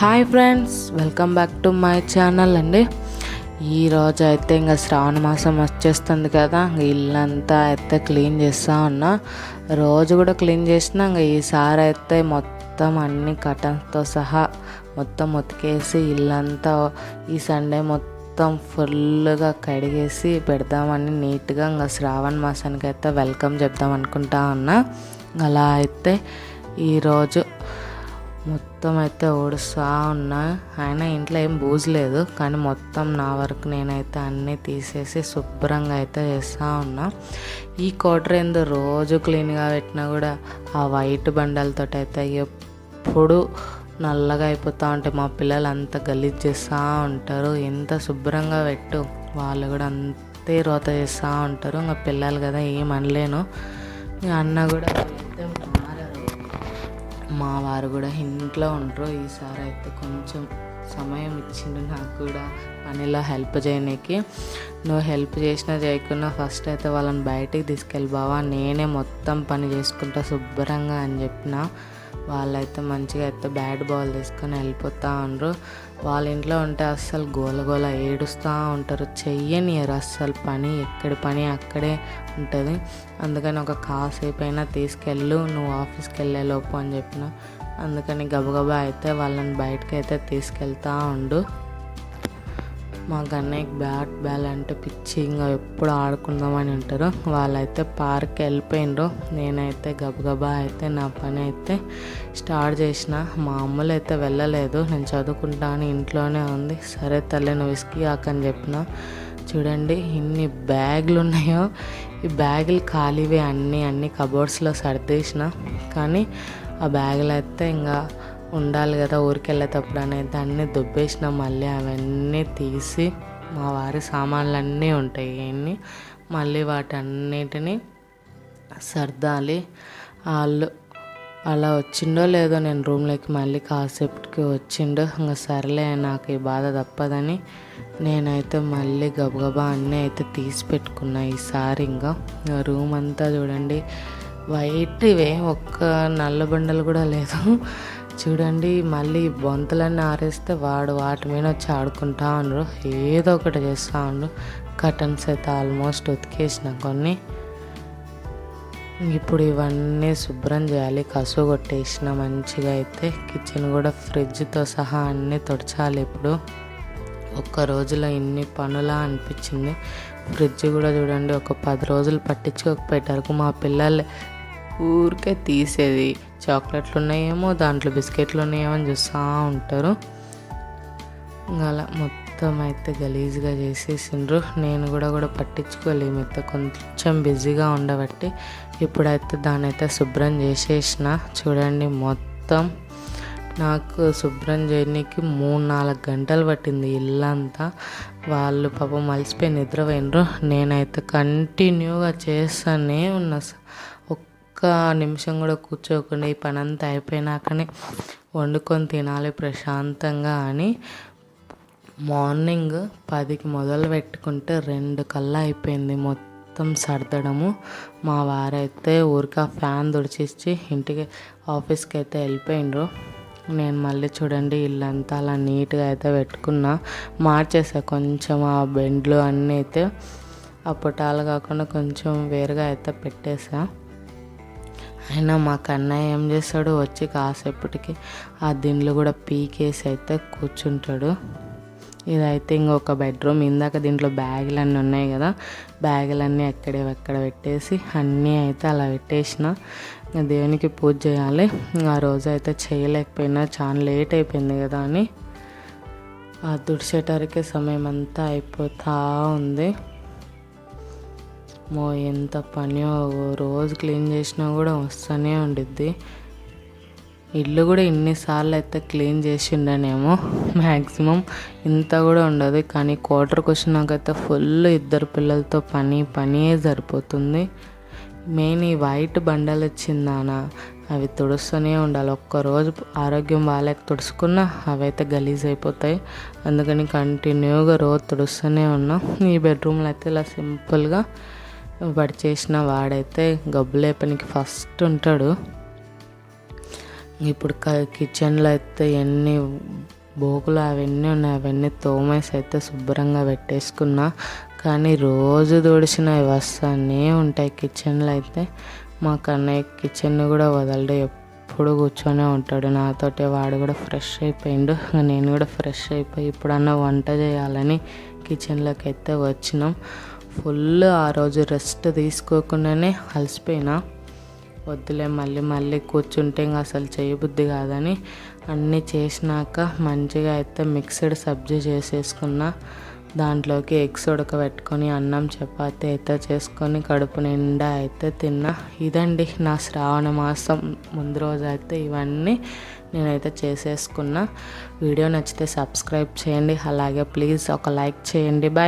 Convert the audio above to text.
Hi friends welcome back to my channel అండి. ఈరోజు అయితే ఇంకా శ్రావణ మాసం వచ్చేస్తుంది కదా ఇల్లంతా అయితే క్లీన్ చేస్తూ ఉన్నా. రోజు కూడా క్లీన్ చేసినా ఇంకా ఈసారి అయితే మొత్తం అన్ని కటన్స్తో సహా మొత్తం ఉతికేసి ఇల్లంతా ఈ సండే మొత్తం ఫుల్గా కడిగేసి పెడదామని నీట్గా ఇంకా శ్రావణ మాసానికి అయితే వెల్కమ్ చెప్దాం అనుకుంటా ఉన్నా. అలా అయితే ఈరోజు మొత్తం అయితే ఊడుస్తూ ఉన్నా. ఆయన ఇంట్లో ఏం బూజలేదు. కానీ మొత్తం నా వరకు నేనైతే అన్నీ తీసేసి శుభ్రంగా అయితే చేస్తూ ఉన్నా. ఈ క్వార్టర్ ఏందో రోజు క్లీన్గా పెట్టినా కూడా ఆ వైట్ బండలతో అయితే ఎప్పుడు నల్లగా అయిపోతూ ఉంటాయి మా పిల్లలు అంత గలీజ్ చేస్తూ ఉంటారు. ఎంత శుభ్రంగా పెట్టు. వాళ్ళు కూడా అంతే రోత చేస్తూ ఉంటారు. ఇంకా పిల్లలు కదా ఏం అనలేను. అన్న కూడా మా వారు కూడా ఇంట్లో ఉండరు. ఈసారి అయితే కొంచెం సమయం ఇచ్చిండు నాకు కూడా పనిలో హెల్ప్ చేయనీకి. నువ్వు హెల్ప్ చేసినా చేయకున్నా ఫస్ట్ అయితే వాళ్ళని బయటికి తీసుకెళ్ళి బావా నేనే మొత్తం పని చేసుకుంటా శుభ్రంగా అని చెప్పిన. వాళ్ళైతే మంచిగా అయితే బ్యాట్ బాల్ తీసుకొని వెళ్ళిపోతూ ఉండరు. వాళ్ళ ఇంట్లో ఉంటే అస్సలు గోల గోల ఏడుస్తూ ఉంటారు. చెయ్యనియరు అస్సలు పని ఎక్కడి పని అక్కడే ఉంటుంది. అందుకని ఒక కాసేపు అయినా తీసుకెళ్ళు నువ్వు ఆఫీస్కి వెళ్ళే లోపు అని చెప్పిన. అందుకని గబగబా అయితే వాళ్ళని బయటకైతే అయితే తీసుకెళ్తా ఉండు. మా గన్నయ్యకి బ్యాట్ బ్యాల్ అంటే పిచ్చి ఇంకా ఎప్పుడు ఆడుకుందామని ఉంటారు వాళ్ళైతే పార్క్ వెళ్ళిపోయినరు నేనైతే గబగబా అయితే నా పని అయితే స్టార్ట్ చేసిన. మా అమ్మలు అయితే వెళ్ళలేదు. నేను చదువుకుంటాను ఇంట్లోనే ఉంది. సరే తల్లి నువ్వు విసికి ఆకని చెప్పిన. చూడండి ఇన్ని బ్యాగులు ఉన్నాయో. ఈ బ్యాగులు ఖాళీవే అన్నీ అన్ని కబోర్డ్స్లో సర్దేసిన. కానీ ఆ బ్యాగులు అయితే ఇంకా ఉండాలి కదా ఊరికెళ్ళేటప్పుడు అనేది అన్నీ దుబ్బేసిన మళ్ళీ అవన్నీ తీసి మా వారి సామాన్లు అన్నీ ఉంటాయి ఇవన్నీ మళ్ళీ వాటన్నిటిని సర్దాలి. వాళ్ళు అలా వచ్చిండో లేదో నేను రూమ్లోకి మళ్ళీ కాసేపుకి వచ్చిండో. ఇంకా సర్లే నాకు ఈ బాధ తప్పదని నేనైతే మళ్ళీ గబగబా అన్నీ అయితే తీసి పెట్టుకున్నా ఈసారి ఇంకా. రూమ్ అంతా చూడండి వైట్వే ఒక్క నల్ల బండలు కూడా లేదు. చూడండి మళ్ళీ బొంతలన్నీ ఆరేస్తే వాడు వాటి మీద వచ్చి ఆడుకుంటా ఉండరు ఏదో ఒకటి చేస్తూ ఉండు. కటన్స్ అయితే ఆల్మోస్ట్ ఉతికేసిన కొన్ని. ఇప్పుడు ఇవన్నీ శుభ్రం చేయాలి. కసు కొట్టేసిన మంచిగా అయితే. కిచెన్ కూడా ఫ్రిడ్జ్తో సహా అన్నీ తుడచాలి ఇప్పుడు. ఒక్క రోజులో ఇన్ని పనులా అనిపించింది. ఫ్రిడ్జ్ కూడా చూడండి ఒక పది రోజులు పట్టించుకోకపోయేటరకు మా పిల్లలు ఊరికే తీసేది. చాక్లెట్లు ఉన్నాయేమో దాంట్లో బిస్కెట్లు ఉన్నాయేమో అని చూస్తూ ఉంటారు. ఇంకా అలా మొత్తం అయితే గలీజ్గా చేసేసిండ్రు. నేను కూడా కూడా పట్టించుకోలేము అయితే కొంచెం బిజీగా ఉండబట్టి ఇప్పుడైతే దాన్ని అయితే శుభ్రం చేసేసిన. చూడండి మొత్తం. నాకు శుభ్రం చేయడానికి మూడు నాలుగు గంటలు పట్టింది ఇల్లంతా. వాళ్ళు పాపం మలిసిపోయి నిద్రపోయినరు. నేనైతే కంటిన్యూగా చేస్తానే ఉన్నా ఒక్క నిమిషం కూడా కూర్చోకుండా ఈ పని అంతా అయిపోయినాకనే వండుకొని తినాలి ప్రశాంతంగా అని మార్నింగ్ పదికి మొదలు పెట్టుకుంటే రెండు కల్లా అయిపోయింది మొత్తం సర్దడము. మా వారైతే ఊరికే ఆ ఫ్యాన్ తుడిచిచ్చి ఇంటికి ఆఫీస్కి అయితే వెళ్ళిపోయిండ్రు. నేను మళ్ళీ చూడండి ఇల్లంతా అలా నీట్గా అయితే పెట్టుకున్నా. మార్చేసా కొంచెం ఆ బెండ్లు అన్నీ అయితే. ఆ పుటాలు కాకుండా కొంచెం వేరుగా అయితే పెట్టేసా. అయినా మా కన్నయ్య ఏం చేస్తాడు? వచ్చి కాసేపటికి ఆ దిండ్లు కూడా పీకేసి అయితే కూర్చుంటాడు. ఇదైతే ఇంకొక బెడ్రూమ్. ఇందాక దీంట్లో బ్యాగులు అన్నీ ఉన్నాయి కదా బ్యాగులన్నీ ఎక్కడే ఎక్కడ పెట్టేసి అన్నీ అయితే అలా పెట్టేసిన. దేవునికి పూజ చేయాలి. ఆ రోజు అయితే చేయలేకపోయినా చాలా లేట్ అయిపోయింది కదా అని. ఆ తుడిచేటరికే సమయం అంతా అయిపోతూ ఉంది. మో ఎంత పని రోజు క్లీన్ చేసినా కూడా వస్తూనే ఉండిద్ది. ఇల్లు కూడా ఇన్నిసార్లు అయితే క్లీన్ చేసిండనేమో మ్యాక్సిమం ఇంత కూడా ఉండదు. కానీ క్వార్టర్కి వచ్చినాకైతే ఫుల్ ఇద్దరు పిల్లలతో పని పనియే సరిపోతుంది. మెయిన్ ఈ వైట్ బండలు వచ్చిందానా అవి తుడుస్తూనే ఉండాలి. ఒక్కరోజు ఆరోగ్యం బాగాలేక తుడుచుకున్నా అవైతే గలీజ్ అయిపోతాయి. అందుకని కంటిన్యూగా రోజు తుడుస్తూనే ఉన్నాం. ఈ బెడ్రూమ్లో అయితే ఇలా సింపుల్గా వాడు చేసిన వాడైతే గబ్బులేపనికి ఫస్ట్ ఉంటాడు. ఇప్పుడు కిచెన్లో అయితే ఎన్ని బోకులు అవన్నీ ఉన్నాయి. అవన్నీ తోమేసి అయితే శుభ్రంగా పెట్టేసుకున్నా. కానీ రోజు తుడిచినవి వస్తానే ఉంటాయి. కిచెన్లో అయితే మా కన్నయ్య కిచెన్ కూడా వదలడు. ఎప్పుడు కూర్చొనే ఉంటాడు. నాతోటే వాడు కూడా ఫ్రెష్ అయిపోయిండు. నేను కూడా ఫ్రెష్ అయిపోయి ఇప్పుడన్నా వంట చేయాలని కిచెన్లోకి అయితే వచ్చినాం. ఫుల్ ఆ రోజు రెస్ట్ తీసుకోకుండానే అలసిపోయినా. వద్దులే మళ్ళీ మళ్ళీ కూర్చుంటే ఇంకా అసలు చేయబుద్ధి కాదని అన్నీ చేసినాక మంచిగా అయితే మిక్స్డ్ సబ్జీ చేసేసుకున్నా. దాంట్లోకి ఎగ్స్ ఉడకబెట్టుకొని అన్నం చపాతి అయితే చేసుకొని కడుపు నిండా అయితే తిన్నా. ఇదండి నా శ్రావణ మాసం. ముందు రోజు అయితే ఇవన్నీ నేనైతే చేసేసుకున్నా. వీడియో నచ్చితే సబ్స్క్రైబ్ చేయండి. అలాగే ప్లీజ్ ఒక లైక్ చేయండి. బాయ్